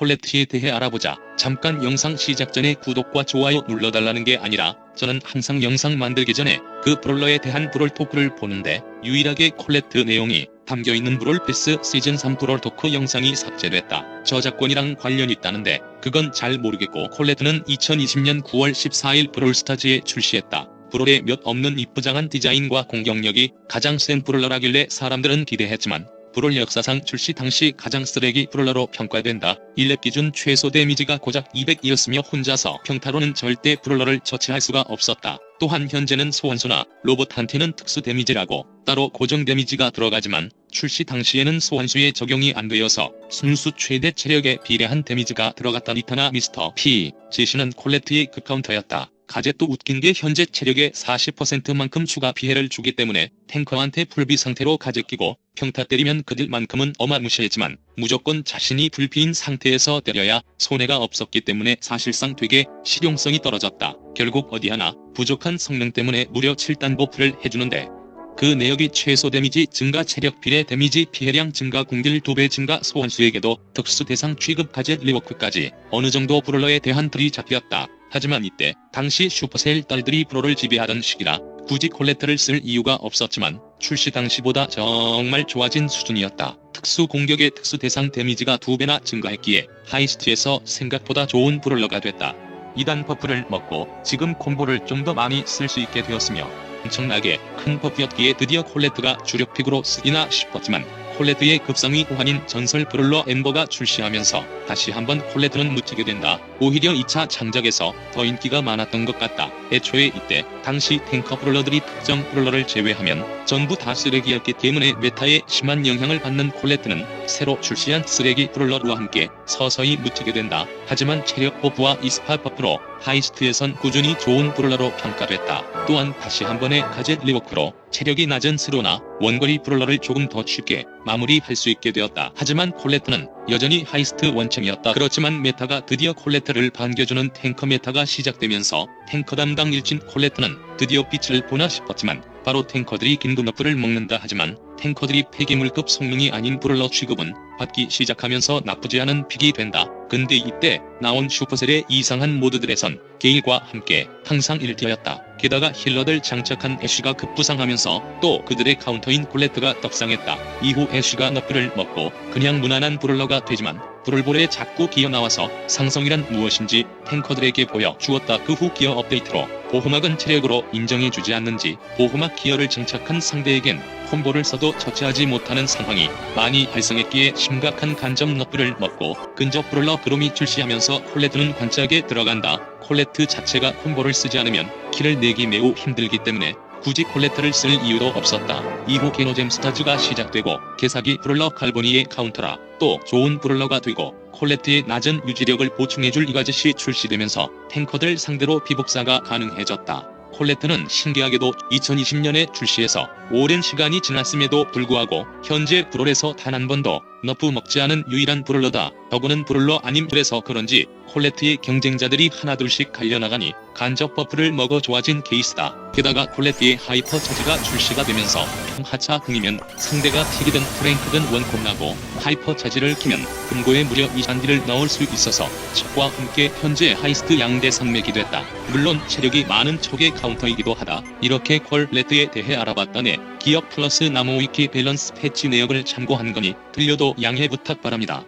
콜레트에 대해 알아보자. 잠깐 영상 시작 전에 구독과 좋아요 눌러달라는 게 아니라 저는 항상 영상 만들기 전에 그 브롤러에 대한 브롤 토크를 보는데 유일하게 콜레트 내용이 담겨있는 브롤 패스 시즌 3 브롤 토크 영상이 삭제됐다. 저작권이랑 관련이 있다는데 그건 잘 모르겠고 콜레트는 2020년 9월 14일 브롤스타즈에 출시했다. 브롤의 몇 없는 이쁘장한 디자인과 공격력이 가장 센 브롤러라길래 사람들은 기대했지만 브롤 역사상 출시 당시 가장 쓰레기 브롤러로 평가된다. 1렙 기준 최소 데미지가 고작 200이었으며 혼자서 평타로는 절대 브롤러를 처치할 수가 없었다. 또한 현재는 소환수나 로봇한테는 특수 데미지라고 따로 고정 데미지가 들어가지만 출시 당시에는 소환수에 적용이 안 되어서 순수 최대 체력에 비례한 데미지가 들어갔다. 니타나 미스터 P 제시는 콜레트의 극카운터였다. 또 웃긴 게 현재 체력의 40%만큼 추가 피해를 주기 때문에 탱커한테 풀비 상태로 가제 끼고 평타 때리면 그들만큼은 어마무시했지만 무조건 자신이 불피인 상태에서 때려야 손해가 없었기 때문에 사실상 되게 실용성이 떨어졌다. 결국 어디 하나 부족한 성능 때문에 무려 7단 버프를 해주는데 그 내역이 최소 데미지 증가 체력 비례 데미지 피해량 증가 공딜 2배 증가 소환수에게도 특수 대상 취급 가젯 리워크까지 어느 정도 브롤러에 대한 틀이 잡혔다. 하지만 이때 당시 슈퍼셀 딸들이 브롤을 지배하던 시기라 굳이 콜레트를 쓸 이유가 없었지만 출시 당시보다 정말 좋아진 수준이었다. 특수 공격의 특수 대상 데미지가 두 배나 증가했기에 하이스트에서 생각보다 좋은 브롤러가 됐다. 2단 버프를 먹고 지금 콤보를 좀 더 많이 쓸 수 있게 되었으며 엄청나게 큰 버프였기에 드디어 콜레트가 주력 픽으로 쓰이나 싶었지만 콜레트의 급상위 호환인 전설 브롤러 엠버가 출시하면서 다시 한번 콜레트는 묻히게 된다. 오히려 2차 장작에서 더 인기가 많았던 것 같다. 애초에 이때 당시 탱커 브롤러들이 특정 브롤러를 제외하면 전부 다 쓰레기였기 때문에 메타에 심한 영향을 받는 콜레트는 새로 출시한 쓰레기 브롤러와 함께 서서히 묻히게 된다. 하지만 체력 버프와 이스파 버프로 하이스트에선 꾸준히 좋은 브롤러로 평가됐다. 또한 다시 한 번의 가젯 리워크로 체력이 낮은 스로나 원거리 브롤러를 조금 더 쉽게 마무리할 수 있게 되었다. 하지만 콜레트는 여전히 하이스트 원챔이었다. 그렇지만 메타가 드디어 콜레트를 반겨주는 탱커 메타가 시작되면서 탱커 담당 일진 콜레트는 드디어 빛을 보나 싶었지만 바로 탱커들이 긴급 너프를 먹는다 하지만 탱커들이 폐기물급 성능이 아닌 브롤러 취급은 받기 시작하면서 나쁘지 않은 픽이 된다. 근데 이때 나온 슈퍼셀의 이상한 모드들에선 게일과 함께 항상 1티였다. 게다가 힐러들 장착한 애쉬가 급부상하면서 또 그들의 카운터인 콜레트가 떡상했다. 이후 애쉬가 너프를 먹고 그냥 무난한 브롤러가 되지만 브롤볼에 자꾸 기어 나와서 상성이란 무엇인지 탱커들에게 보여 주었다. 그 후 기어 업데이트로 보호막은 체력으로 인정해주지 않는지 보호막 기어를 장착한 상대에겐 콤보를 써도 처치하지 못하는 상황이 많이 발생했기에 심각한 간접 너프를 먹고 근접 브롤러 브롬이 출시하면서 콜레트는 관짝에 들어간다. 콜레트 자체가 콤보를 쓰지 않으면 킬을 내기 매우 힘들기 때문에 굳이 콜레트를 쓸 이유도 없었다. 이후 게노잼 스타즈가 시작되고 개사기 브롤러 칼보니의 카운터라 또 좋은 브롤러가 되고 콜레트의 낮은 유지력을 보충해줄 이가젯이 출시되면서 탱커들 상대로 비복사가 가능해졌다. 콜레트는 신기하게도 2020년에 출시해서 오랜 시간이 지났음에도 불구하고 현재 브롤에서 단 한 번도 너프 먹지 않은 유일한 브롤러다. 더구는 브롤러 아님 그래서 그런지 콜레트의 경쟁자들이 하나둘씩 갈려나가니 간접 버프를 먹어 좋아진 케이스다. 게다가 콜레트의 하이퍼 차지가 출시가 되면서 평하차 흥이면 상대가 픽이든 프랭크든 원콤나고 하이퍼 차지를 키면 금고에 무려 2잔디를 넣을 수 있어서 척과 함께 현재 하이스트 양대 산맥이 됐다. 물론 체력이 많은 척의 카운터이기도 하다. 이렇게 콜레트에 대해 알아봤다네. 기억 플러스 나무 위키 밸런스 패치 내역을 참고한 거니 들려도 양해 부탁 바랍니다.